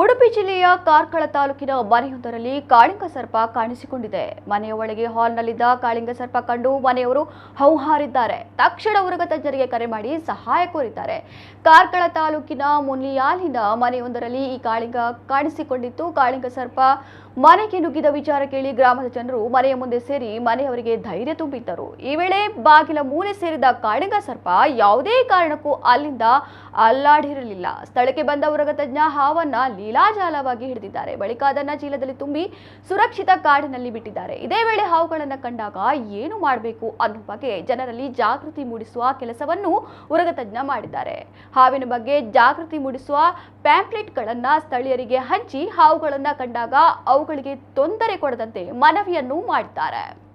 ಉಡುಪಿ ಜಿಲ್ಲೆಯ ಕಾರ್ಕಳ ತಾಲೂಕಿನ ಮನೆಯೊಂದರಲ್ಲಿ ಕಾಳಿಂಗ ಸರ್ಪ ಕಾಣಿಸಿಕೊಂಡಿದೆ. ಮನೆಯ ಒಳಗೆ ಹಾಲ್ನಲ್ಲಿದ್ದ ಕಾಳಿಂಗ ಸರ್ಪ ಕಂಡು ಮನೆಯವರು ಹೌಹಾರಿದ್ದಾರೆ. ತಕ್ಷಣ ಉರಗ ತಜ್ಞರಿಗೆ ಕರೆ ಮಾಡಿ ಸಹಾಯ ಕೋರಿದ್ದಾರೆ. ಕಾರ್ಕಳ ತಾಲೂಕಿನ ಮುನಿಯಾಲಿನ ಮನೆಯೊಂದರಲ್ಲಿ ಈ ಕಾಳಿಂಗ ಕಾಣಿಸಿಕೊಂಡಿತ್ತು. ಕಾಳಿಂಗ ಸರ್ಪ ಮನೆಗೆ ನುಗ್ಗಿದ ವಿಚಾರ ಕೇಳಿ ಗ್ರಾಮದ ಜನರು ಮನೆಯ ಮುಂದೆ ಸೇರಿ ಮನೆಯವರಿಗೆ ಧೈರ್ಯ ತುಂಬಿದ್ದರು. ಈ ವೇಳೆ ಬಾಗಿಲ ಮೂಲೆ ಸೇರಿದ ಕಾಳಿಂಗ ಸರ್ಪ ಯಾವುದೇ ಕಾರಣಕ್ಕೂ ಅಲ್ಲಿಂದ ಅಲ್ಲಾಡಿರಲಿಲ್ಲ. ಸ್ಥಳಕ್ಕೆ ಬಂದ ಉರಗ ತಜ್ಞ ಹಾವನ್ನ ಲೀಲಾಜಾಲವಾಗಿ ಹಿಡಿದಿದ್ದಾರೆ. ಬಳಿಕ ಅದನ್ನ ಚೀಲದಲ್ಲಿ ತುಂಬಿ ಸುರಕ್ಷಿತ ಕಾಡಿನಲ್ಲಿ ಬಿಟ್ಟಿದ್ದಾರೆ. ಇದೇ ವೇಳೆ ಹಾವುಗಳನ್ನ ಕಂಡಾಗ ಏನು ಮಾಡಬೇಕು ಅನ್ನೋ ಬಗ್ಗೆ ಜನರಲ್ಲಿ ಜಾಗೃತಿ ಮೂಡಿಸುವ ಕೆಲಸವನ್ನು ಉರಗ ತಜ್ಞ ಮಾಡಿದ್ದಾರೆ. ಹಾವಿನ ಬಗ್ಗೆ ಜಾಗೃತಿ ಮೂಡಿಸುವ ಪ್ಯಾಂಪ್ಲೆಟ್ಗಳನ್ನ ಸ್ಥಳೀಯರಿಗೆ ಹಂಚಿ ಹಾವುಗಳನ್ನು ಕಂಡಾಗ ಅವುಗಳಿಗೆ ತೊಂದರೆ ಕೊಡದಂತೆ ಮನವಿಯನ್ನು ಮಾಡಿದ್ದಾರೆ